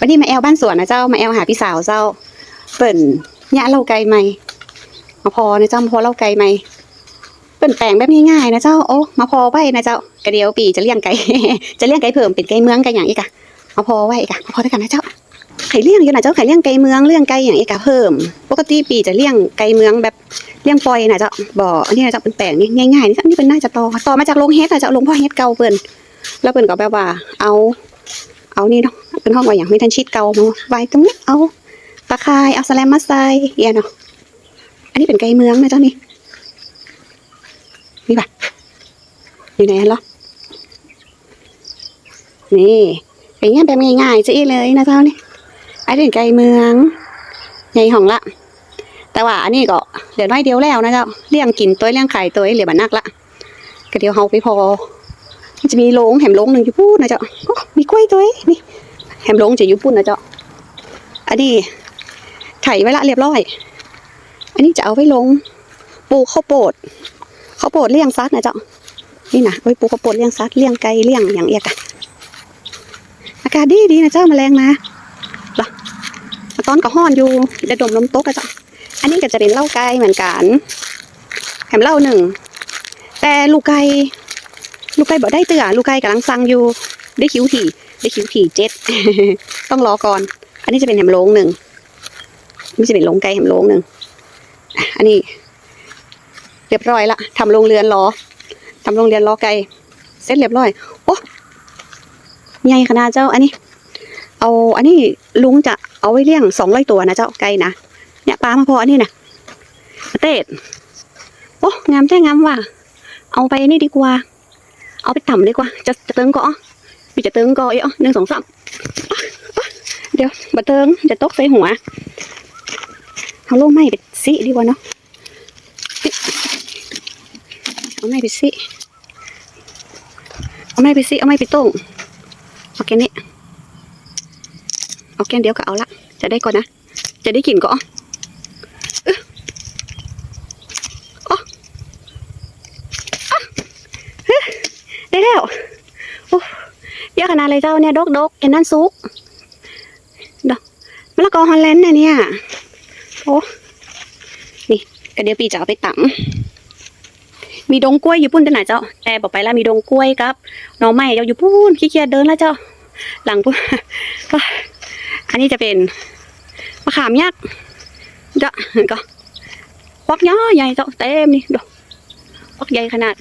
วันนี้มาแอลบ้านสวนนะเจ้ามาแอลหาพี่สาวเจ้า เปิ่นเนี่ยเล่าไกลไหมมาพอนะเจ้ามาพอเล่าไกลไหมเปิ่นแปลงแบบง่ายๆนะเจ้าโอ้มาพอไว้นะเจ้ากระเดียวปีจะเลี้ยงไก่จะเลี้ยงไก่เพิ่มเป็นไก่เมืองไก่อย่างอีกอะมาพอไว้อีกอะมาพอด้วยกันนะเจ้าไข่เลี้ยงอยู่นะเจ้าไข่เลี้ยงไก่เมืองเลี้ยงไก่อย่างอีกอะเพิ่ม ปกติปีจะเลี้ยงไก่เมืองแบบเลี้ยงปล่อยนะเจ้าบ่อันนี้นะเจ้าเป็นแปลงนี่ง่ายๆนี่อันนี้เป็นน่าจะตอตอมาจากโรงเฮ็ดนะเจ้าโรงพ่อเฮ็ดเก่าเปิ่นแล้วเปิ่นก็แบบว่าเอา เอานี่เนาะเป็นห้องว่าอย่างไม่ทันชิดเก่ามาไว้ตรงนี้เอาตะไคร้เอาสแลมมาใส่เอียเนาะอันนี้เป็นไก่เมืองนะเจ้านี่นี่ปะอยู่ไหนเหรอนี่เป็นอย่างแบบง่ายๆจะอีเลยนะเจ้านี่อันนี้เป็นไก่เมืองใหญ่ของละ แต่ว่าอันนี้ก็เหลือน้อยเดียวแล้วนะเจ้าเลี้ยงกินตัวเลี้ยงไข่ตัวเหลือบันนักละก็เดี๋ยวเฮาไปพอมันจะมีโรงแหมโรงหนึ่งอยู่พูดนะเจ้า มีกล้วยตัวเองนี่แหมโรงจะยู่พูดนนะเจ้าอันนี้ไถไว้ละเรียบร้อย อันนี้จะเอาไว้ลงปลูกข้าวโพดข้าวโพดเลี้ยงซัดนะเจ้านี่นะไว้ปลูกข้าวโพดเลี้ยงซัดเลี้ยงไก่เลี้ยงอย่างเอียกอะอากาศดีดีนะเจ้าแมลงมาล่ะตอนกับห้อนอยู่เดี๋ยวดมลมโต๊ะกันเจ้าอันนี้ก็จะเป็นเล้าไก่เหมือนกันแหมเล้าหนึ่งแต่ลูกไก่ลูกไก่บอกได้เตือลูกไก่กำลังสั่งอยู่ ได้คิวถี่ได้คิวถี่เจ็ดต้องรอก่อน อันนี้จะเป็นแหมโลงหนึ่งนี่จะเป็นลงไก่แหมโลงหนึ่งอันนี้ เรียบร้อยละทำโรงเรือนรอทำโรงเรือนรอไก่เสร็จเรียบร้อยโอ้ใหญ่ขนาดเจ้า อันนี้ เอา อันนี้ลุงจะเอาไว้เลี้ยงสองร้อยตัวนะเจ้าไก่นะเนี่ยปลามาพออันนี้นะเตดโอ้งามแท้งามว่ะเอาไปนี่ดีกว่า เอาไปต่ำดีกว่า จะจะเติงก็ มีจะเติงก็เอะหนึ่งสองสามอ๊ะอ๊ะเดี๋ยวบัเติงจะตกใส่หัวเอาลูกไม้ไปซิดีกว่าเนาะซิเอาไม้ไปซิเอาไม้ไปซิเอาไม้ไปต้งเอาแค่นี้เอาแค่เดียวก็เอาละจะได้ก่อนนะจะได้กลิ่นก็อึ๊ะอ๋อ ได้แล้วโอ้เยอะ ขนาดเลยเจ้าเนี่ยดกดกเอ็นนั่นซุกดอกมะละกอฮอลแลนด์นะเนี่ยโอ้นี่ก็เดี๋ยวปีจะเอาไปตำมีดงกล้วยอยู่ปุ้นที่ไหนเจ้าแต่บอกไปแล้วมีดงกล้วยครับน้องไม้เจ้าอยู่ปุ้นขี้เกียจเดินแล้วเจ้า หลังปุ้นอันนี้จะเป็นมะขามยักษ์เจ้าก็ควักย่อใหญ่เจ้าเต็มนี่ดอกควักใหญ่ขนาด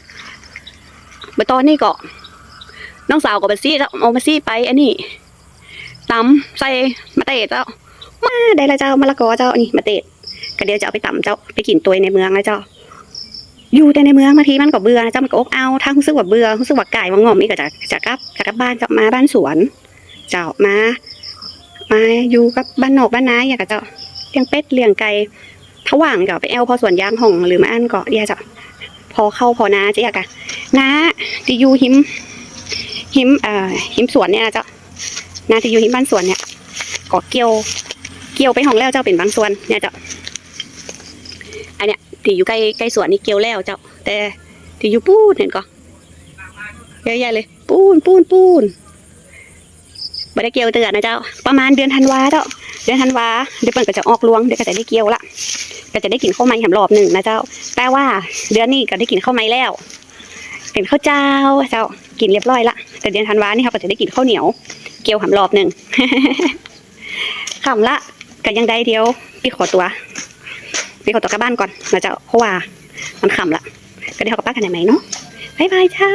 ไปตอนนี้ก็ น้องสาวก็ไปซี่เจ้าเอามาซี่ไปอันนี้ตำใส่มะเตดเจ้า มาได้ละเจ้ามะละกอเจ้านี่มะเตดก็เดี๋ยวจะเอาไปตำเจ้าไปกินตัวในเมืองนะเจ้า อยู่แต่ในเมืองบางทีมันก็เบื่อนะเจ้ามันก็อกเอาถ้ารู้สึกว่าเบื่อรู้สึกว่าไก่ว่างอมนี่ก็จะจะกลับจะกลับบ้านเจ้ามาบ้านสวน เจ้ามามาอยู่กับบ้านนอกบ้านนาอย่างกับเจ้าเลี้ยงเป็ดเลี้ยงไก่ถ้าว่างก็ไปแอลพอสวนยางห่องหรือมาอันก็เดียวเจ้าพอเข้าพอนาเจ๊กะน้าที่อยู่หิม หิมเอ่อหิมสวนเนี่ยนะเจ้านาที่อยู่หิมบ้านสวนเนี่ยก็เกี่ยว เกี่ยวไปห้องแล้วเจ้าเป็นบางส่วนเนี่ยเจ้าอันเนี้ยที่อยู่ใกล้ใกล้สวนนี่เกี่ยวแล้วเจ้า แต่ที่อยู่ปูนเห็นก็เยอะแยะเลย ปูนปูนปูนไม่ได้เกี่ยวเตือนนะเจ้า ประมาณเดือนธันวาเจ้าเดือนธันวาเดี๋ยวเปิดก็จะออกรวงเดี๋ยวก็จะได้เกี่ยวละก็จะได้กินข้าวไม้แหมรอบหนึ่งนะเจ้า แต่ว่าเดือนนี้ก็ได้กินข้าวไม้แล้ว เป็นข้าวเจ้าเจ้ากินเรียบร้อยละแต่เดือนธันวานี่เขาก็จะได้กินข้าวเหนียว เกี๊ยวหำรอบหนึ่งขำละก็ยังได้เดียวพี่ขอตัวพี่ขอตัวกลับบ้านก่อนนะเจ้าเพราะว่ามันขำละก็เดี๋ยวเขากลับบ้านกันไหนไหมเนาะบายบายเจ้า